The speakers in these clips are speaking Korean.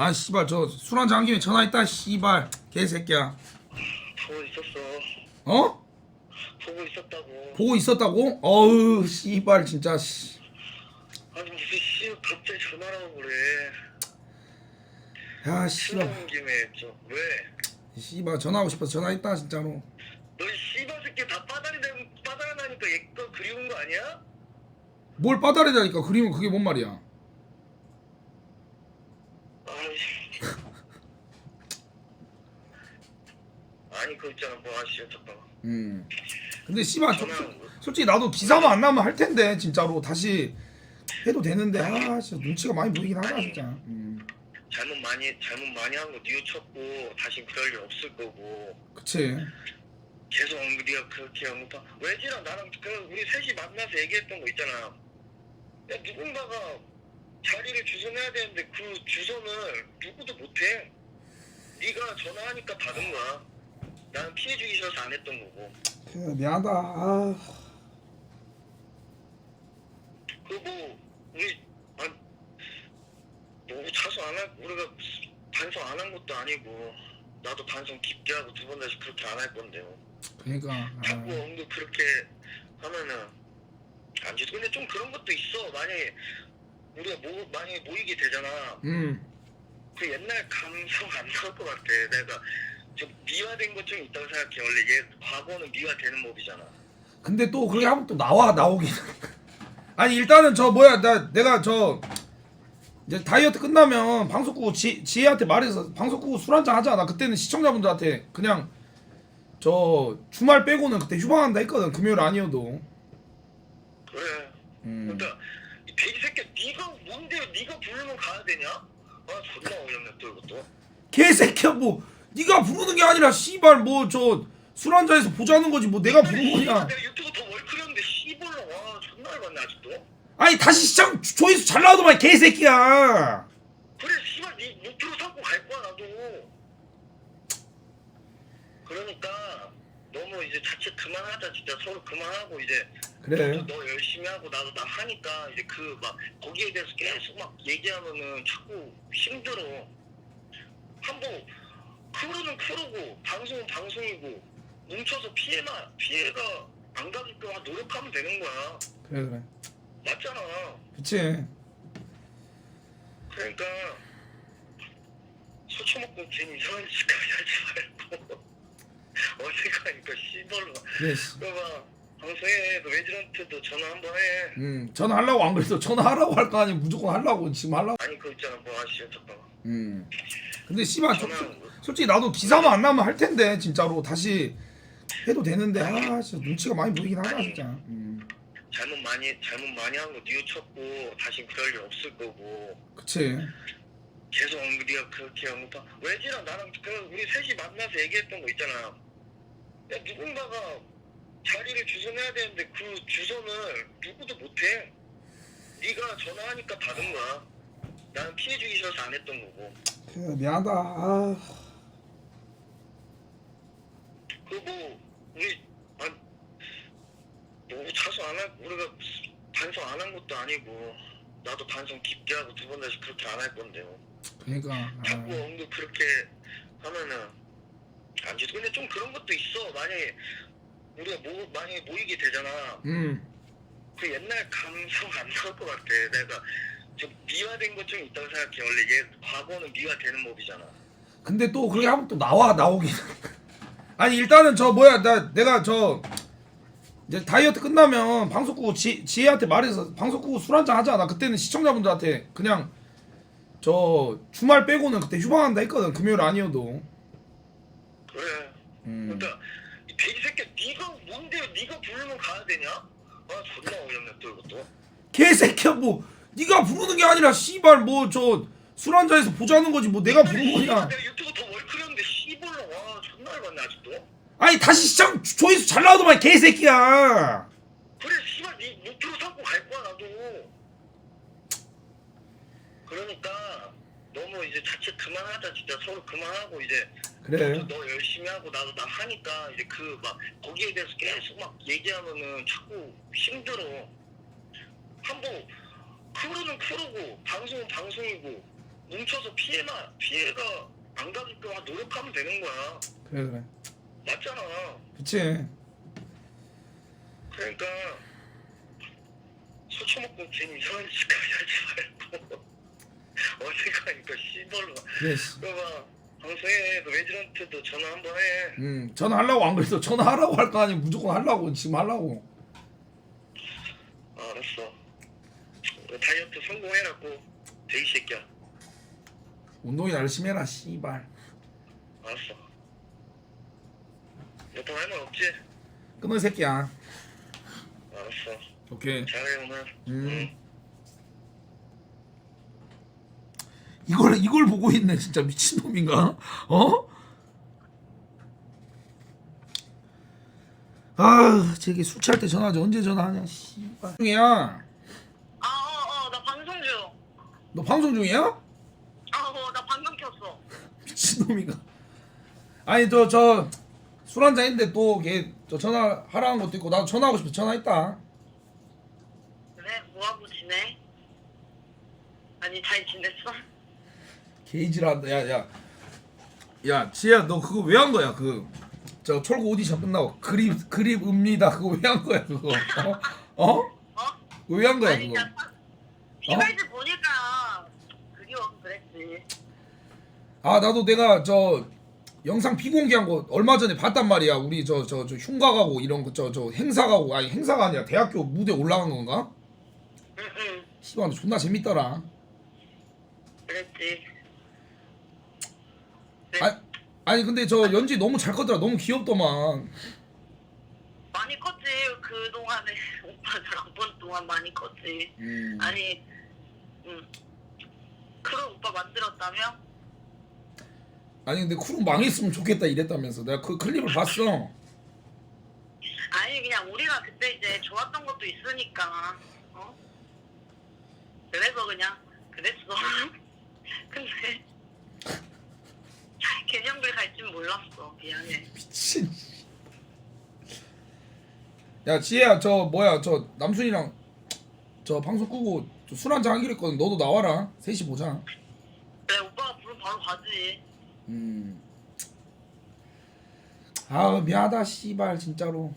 아 씨발 저 술 한잔 한 김에 전화했다 씨발 개새끼야 보고 있었어. 어? 보고 있었다고. 보고 있었다고? 어우 씨발 진짜 씨. 아니 무슨 씨 갑자기 전화를 하고 그래. 야술 씨발 먹은 김에 좀 왜? 씨발 전화하고 싶어서 전화했다 진짜로 너이 씨발 새끼 다 빠다리 되고 빠다리 나니까 얘거 그리운 거 아니야? 뭘 빠다리다니까 그림은 그게 뭔 말이야 아니. 아니 그거 있잖아. 뭐 아씨 잠깐만. 음. 근데 씨발 저- 전화 솔직히 나도 기사만 안 나면 할 텐데 진짜로. 다시 해도 되는데 아 진짜 눈치가 많이 보이긴 하다 진짜. 음. 잘못 많이 잘못 많이 한 거 뉘우쳤고 다시 그럴 일 없을 거고. 그치. 계속 네가 그렇게 언급하 외지랑 나랑 그 우리 셋이 만나서 얘기했던 거 있잖아. 야 누군가가 자리를 주선해야 되는데 그 주선을 누구도 못해. 네가 전화하니까 받은 거야 나는 피해 주기 싫어서 안 했던 거고 그, 미안하다 아 그뭐 우리 아, 뭐 차수 안 할, 우리가 반성 안 한 것도 아니고 나도 반성 깊게 하고 두 번 다시 그렇게 안 할 건데 뭐. 그러니까 자꾸 아, 언급 그렇게 하면은 안 되지. 근데 좀 그런 것도 있어. 만약에 우리가 모, 만약에 모이게 되잖아. 음 그 옛날 감성 안 나올 것 같아. 내가 좀 미화된 것 좀 있다고 생각해. 원래 얘 과거는 미화되는 법이잖아. 근데 또 그렇게 하면 또 나와 나오긴 아니 일단은 저 뭐야 나 내가 저 이제 다이어트 끝나면 방송 끄고 지, 지혜한테 말해서 방송 끄고 술 한잔 하자 나 그때는 시청자분들한테 그냥 저 주말 빼고는 그때 휴방한다 했거든 금요일 아니어도 그래. 음. 그러니까 이 돼지 새끼 네가 뭔데 네가 부르면 가야 되냐? 아 존나 어이없네 또 이것도. 개새끼야 뭐 네가 부르는 게 아니라 씨발 뭐 저 술 한잔해서 보자는 거지. 뭐 내가 부른 거냐. 내가 유튜브 더 월클했는데 씨발로 와. 존나 열받네 아직도. 아니 다시 시청 조회수 잘 나오더만 개새끼야. 그래 씨발 네 목표로 삼고 갈 거야 나도. 그러니까 너무 이제 자칫 그만하자 진짜. 서로 그만하고 이제 그래. 너도 너 열심히 하고 나도 나 하니까 이제 그 막 거기에 대해서 계속 막 얘기하면은 자꾸 힘들어. 한번 크루는 크루고 방송은 방송이고 뭉쳐서 피해만 피해가 안 가게끔 노력하면 되는 거야. 그래 그래. 맞잖아. 그치? 그러니까 술 처먹고 괜히 이상한 짓까지 하지 말고. 어색하니까 씨발로. 그래 씨. 그봐 방송에 너 외지런트도 전화 한 번 해. 음 전화하려고 안 그래도 전화하라고 할 거 아니야 무조건 하려고 지금 하려고. 아니 그거 있잖아. 뭐 아씨 잠깐만 음. 근데 씨발 저- 솔직히 나도 기사만 안 나면 할 텐데 진짜로. 다시 해도 되는데 아 진짜 눈치가 많이 보이긴 하다 진짜. 음. 잘못 많이 잘못 많이 한 거 뉘우쳤고 다시 그럴 일 없을 거고. 그치. 계속 네가 그렇게 언급하 외지랑 나랑 그 우리 셋이 만나서 얘기했던 거 있잖아. 야 누군가가 자리를 주선해야 되는데 그 주선을 누구도 못해 네가 전화하니까 받은 거야 나는 피해 주기 싫어서 안 했던 거고 그, 미안하다 아그뭐 우리 아, 뭐 차수 안 할, 우리가 반성 안 한 것도 아니고 나도 반성 깊게 하고 두 번 다시 그렇게 안 할 건데 뭐. 그러니까 자꾸 아, 언급 그렇게 하면은 안 되지. 근데 좀 그런 것도 있어. 만약에 우리가 모, 만약에 모이게 되잖아. 음 그 옛날 감성 안 나올 것 같아. 내가 좀 미화된 것 좀 있다고 생각해. 원래 얘 과거는 미화되는 법이잖아. 근데 또 그렇게 하면 또 나와 나오긴 아니 일단은 저 뭐야 나 내가 저 이제 다이어트 끝나면 방송 끄고 지, 지혜한테 말해서 방송 끄고 술 한잔 하자 나 그때는 시청자분들한테 그냥 저 주말 빼고는 그때 휴방한다 했거든 금요일 아니어도 그래. 음 그러니까 이 돼지 새끼 네가 뭔데 네가 부르면 가야 되냐? 아 존나 어이없네 또 이것도. 개새끼야 뭐. 네가 부르는 게 아니라 씨발 뭐 저 술 한잔해서 보자는 거지. 뭐 내가 부른 거냐? 내가 유튜브 더 월클했는데 씨발로 와 존나 열받네 아직도. 아니 다시 시청 조회수 잘 나오더만 개새끼야. 그래 씨발 네 목표로 삼고 갈 거야 나도. 그러니까 너무 이제 자칫 그만하자 진짜. 서로 그만하고 이제 그래 너 열심히 하고 나도 나 하니까 이제 그 막 거기에 대해서 계속 막 얘기하면은 자꾸 힘들어 한번 크루는 크루고 방송은 방송이고 뭉쳐서 피해나 피해가 안 가게끔 노력하면 되는 거야. 그래 그래 맞잖아. 그치 그러니까 술 처먹고 괜히 이상한 짓까지 하지 말고 어색하니까 씨발로 그래 씨. 그봐 방송에 그 외질한테도 전화 한번 해. 음 전화하려고 안 그래도 전화하라고 할 거 아니야 무조건 하려고 지금 하려고 아, 알았어. 그 다이어트 성공해갖고 돼이 새끼야. 운동이나 열심히 해라 씨발 알았어. 너도 할말 없지? 끊어 이 새끼야 알았어. 오케이 잘해 오늘. 음. 이걸 이걸 보고 있네 진짜 미친 놈인가 어? 아 저기 술 취할 때 전화하지 언제 전화하냐 씨발 중이야 아, 어, 어, 나 방송 중. 너 방송 중이야? 아, 어, 나 방금 켰어. 미친 놈인가 아니 저 저 술 한잔 했는데 또 걔 저 전화 하라는 것도 있고 나도 전화하고 싶어 전화했다 그래, 뭐하고 지내? 아니, 잘 지냈어? 게이지란다 야 야 야 지혜야 너 그거 왜 한 거야 그 저 철구 오디션 끝나고 그립 그립입니다 그거 왜 한 거야 그거 어? 어? 어? 왜 한 거야 아니, 그거 나 비발드 보니까 그리워서 그랬지. 아 나도 내가 저 영상 비공개한 거 얼마 전에 봤단 말이야 우리 저 저 저 흉가 가고 이런 거 저 저 행사 가고 아니 행사가 아니라 대학교 무대 올라간 건가? 응, 응, 씨발 존나 재밌더라 그랬지. 네, 아, 아니 근데 저 연지 너무 잘 컸더라 너무 귀엽더만 많이 컸지. 그 동안에 오빠들 안본 동안 많이 컸지. 음. 아니, 응. 그런 오빠 만들었다며? 아니 근데 크루 망했으면 좋겠다 이랬다면서 내가 그 클립을 봤어 아니 그냥 우리가 그때 이제 좋았던 것도 있으니까 어 그래서 그냥 그랬어 근데 개념들 갈줄 몰랐어 미안해 미친. 야 지혜야 저 뭐야 저 남순이랑 저 방송 끄고 술 한잔 하기로 했거든. 너도 나와라. 셋이 보자. 그래 오빠가 부르면 바로 가지 음. 아 미안하다 씨발 진짜로.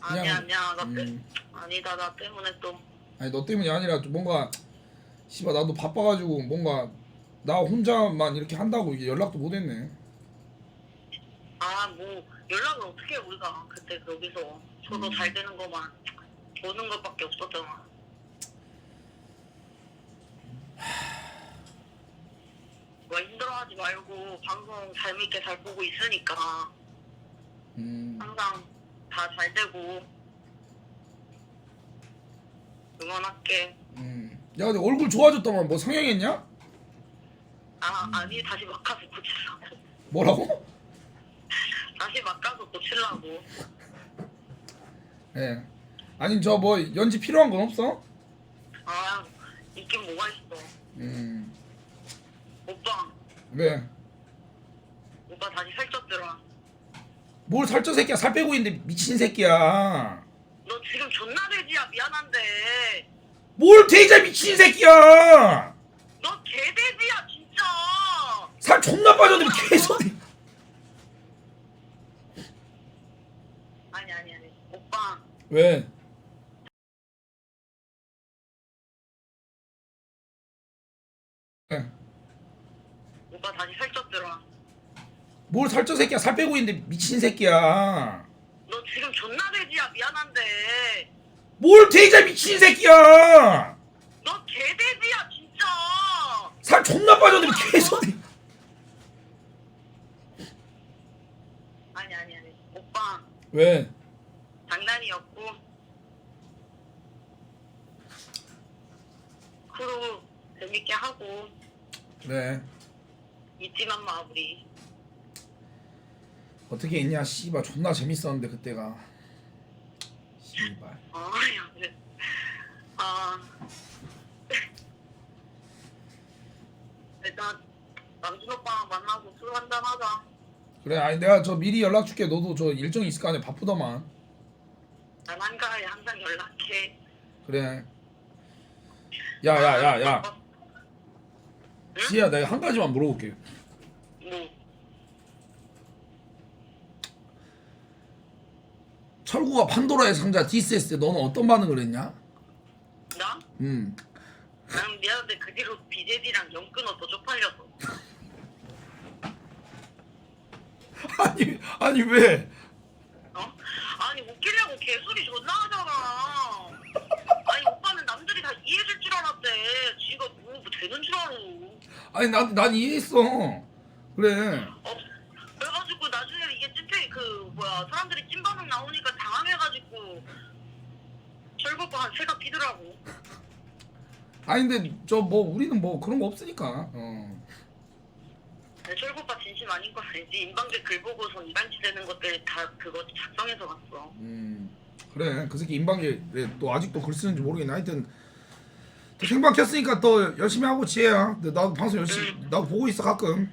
아니야 아니야 나 때, 음. 아니다 나 때문에 또 아니 너 때문이 아니라 좀 뭔가 씨발 나도 바빠가지고 뭔가 나 혼자만 이렇게 한다고 이게 연락도 못 했네. 아 뭐 연락을 어떻게 해 우리가 그때 거기서 저도 음. 잘 되는 것만 보는 것밖에 없었잖아 뭐 힘들어하지 말고 방송 재밌게 잘 보고 있으니까 음. 항상 다 잘 되고 응원할게 음. 야 근데 얼굴 좋아졌더만 뭐 성형했냐? 아 아니 다시 막 가서 고치려고 뭐라고? 다시 막 가서 고치려고 예. 아니 저 뭐 연지 필요한 건 없어? 아 있긴 뭐가 있어 음. 오빠 왜? 오빠 다시 살쪘더라 뭘 살쪄 새끼야 살 빼고 있는데 미친 새끼야 너 지금 존나 돼지야 미안한데 뭘 돼지야 미친 새끼야 너 개돼지야 존나 빠졌는데 계속. 아니 아니 아니. 오빠. 왜? 예. 오빠 다시 살쪘더라 뭘 살쪄 새끼야. 살 빼고 있는데 미친 새끼야. 너 지금 존나 돼지야. 미안한데. 뭘 돼지야 미친 새끼야. 너 개돼지야 진짜. 살 존나 빠졌는데 계속 아니 아니 아니 오빠. 왜? 장난이었고. 크루 재밌게 하고. 그래 잊지만 마 우리. 어떻게 있냐 씨발. 존나 재밌었는데 그때가. 씨발. 아야 그래. 아. 일단 남준 오빠 만나고 술 한잔 하자 그래 아니 내가 저 미리 연락 줄게. 너도 저 일정 있을 거 아니야. 바쁘더만. 난 한가하게 항상 연락해. 그래. 야야야야. 지혜야 내가 한 가지만 물어볼게. 뭐? 철구가 판도라의 상자 디스했을 때 너는 어떤 반응을 했냐? 나? 음 난 미안한데 그 뒤로 BJD랑 연 끊어서 쪽팔려서 아니 아니 왜? 어? 아니 웃기려고 개소리 존나 하잖아. 아니 오빠는 남들이 다 이해해줄 줄 알았대. 지가 뭐, 뭐 되는 줄 알아. 아니 난, 난 이해했어. 그래. 어, 그래가지고 나중에 이게 찐텐 그 뭐야 사람들이 찐반응 나오니까 당황해가지고 철거가 한 새가 피더라고. 아니 근데 저 뭐 우리는 뭐 그런 거 없으니까. 어. 네, 철거가 진심 아닌 건 알지? 인방계 글 보고서 이간질 되는 것들 다 그거 작성해서 갔어. 음 그래. 그 새끼 인방에 네, 또 아직도 글 쓰는지 모르겠네. 하여튼 또 생방 켰으니까 또 열심히 하고 지혜야. 근데 나도 방송 열심히 나도 보고 있어 가끔